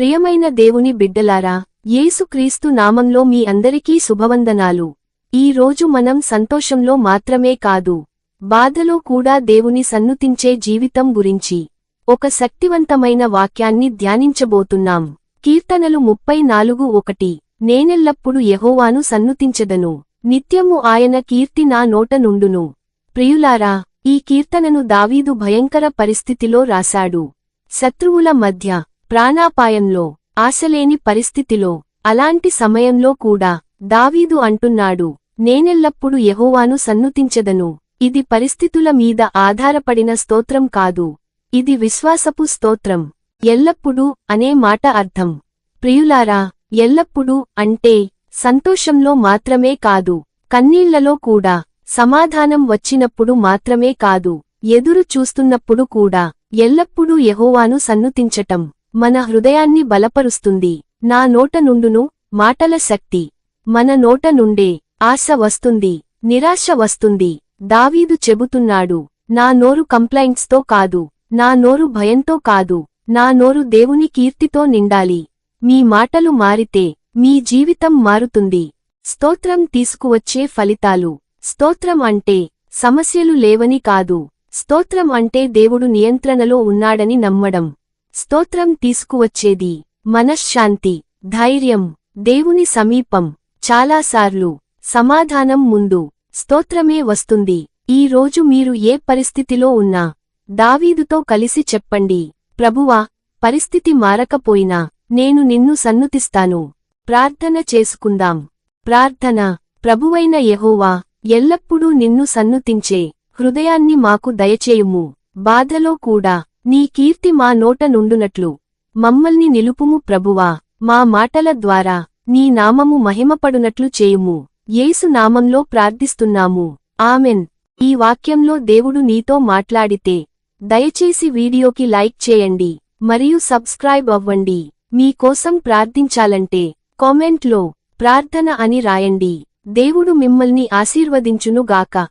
ప్రియమైన దేవుని బిడ్డలారా యేసుక్రీస్తు నామంలో మీ అందరికీ శుభవందనాలు. ఈ రోజు మనం సంతోషంలో మాత్రమే కాదు బాధలో కూడా దేవుని సన్నుతించే జీవితం గురించి ఒక శక్తివంతమైన వాక్యాన్ని ధ్యానించబోతున్నాం. కీర్తనలు ముప్పై నాలుగు ఒకటి నేనెల్లప్పుడు యహోవాను సన్నుతించెదను. నిత్యము ఆయన కీర్తి నా నోట నుండును. ప్రియులారా ఈ కీర్తనను దావీదు భయంకర పరిస్థితిలో రాశాడు. శత్రువుల మధ్య ప్రాణాపాయంలో ఆశలేని పరిస్థితిలో అలాంటి సమయంలో కూడా దావీదు అంటున్నాడు నేనెల్లప్పుడు యహోవాను సన్నుతించెదను. ఇది పరిస్థితుల మీద ఆధారపడిన స్తోత్రం కాదు. ఇది విశ్వాసపు స్తోత్రం. ఎల్లప్పుడూ అనే మాట అర్థం. ప్రియులారా ఎల్లప్పుడూ అంటే సంతోషంలో మాత్రమే కాదు. కన్నీళ్ళలో కూడా సమాధానం వచ్చినప్పుడు మాత్రమే కాదు. ఎదురు చూస్తున్నప్పుడు కూడా ఎల్లప్పుడూ యహోవాను సన్నుతించటం. మన హృదయాన్ని బలపరుస్తుంది. నా నోట నుండును మాటల శక్తి. మన నోట నుండే ఆశ వస్తుంది నిరాశ వస్తుంది. దావీదు చెబుతున్నాడు నా నోరు కంప్లైంట్స్తో కాదు నా నోరు భయంతో కాదు నా నోరు దేవుని కీర్తితో నిండాలి. మీ మాటలు మారితే మీ జీవితం మారుతుంది. స్తోత్రం తీసుకువచ్చే ఫలితాలు. స్తోత్రం అంటే సమస్యలు లేవని కాదు. స్తోత్రం అంటే దేవుడు నియంత్రణలో ఉన్నాడని నమ్మడం. స్తోత్రం తీసుకువచ్చేది మనశ్శాంతి ధైర్యం దేవుని సమీపం. చాలాసార్లు సమాధానం ముందు స్తోత్రమే వస్తుంది. ఈ రోజు మీరు ఏ పరిస్థితిలో ఉన్నా దావీదుతో కలిసి చెప్పండి. ప్రభువా పరిస్థితి మారకపోయినా నేను నిన్ను సన్నుతిస్తాను. ప్రార్థన చేసుకుందాం. ప్రార్థన. ప్రభువైన యహోవా ఎల్లప్పుడూ నిన్ను సన్నుతించే హృదయాన్ని మాకు దయచేయుము. బాధలో కూడా నీ కీర్తి మా నోట నుండునట్లు. మమ్మల్ని నిలుపుము ప్రభువా. మా మాటల ద్వారా నీ నామము మహిమపడునట్లు చేయుము. యేసు నామంలో ప్రార్థిస్తున్నాము. ఆమెన్. ఈ వాక్యంలో దేవుడు నీతో మాట్లాడితే దయచేసి వీడియోకి లైక్ చేయండి. మరియు సబ్స్క్రైబ్ అవ్వండి. మీకోసం ప్రార్థించాలంటే కామెంట్లో ప్రార్థన అని రాయండి. దేవుడు మిమ్మల్ని ఆశీర్వదించునుగాక.